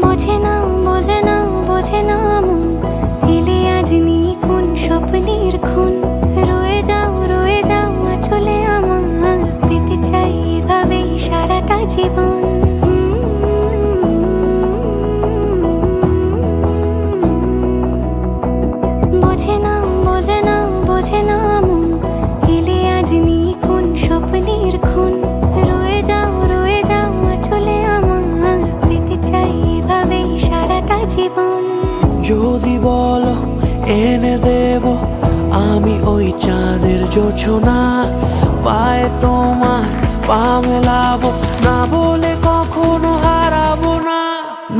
বোঝে না বোঝে না বোঝে না মন। এলে আজ নিয়ে কোন স্বপ্নের খুন। রয়ে যাও রয়ে যাও চলে আমার। পেতে চাই এভাবেই সারাটা জীবন। জীবন। যদি বলো, এনে দেব আমি ওই চাঁদের জোছনা। পায় তোমার পা মেলাবো না বলে কখনো হারাবো না।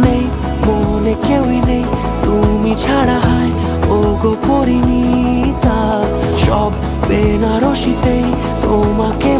নেই, মনে কেউই নেই, তুমি ছাড়া হয় ও গো পরিমিতা। সব বেনারসিতেই তোমাকে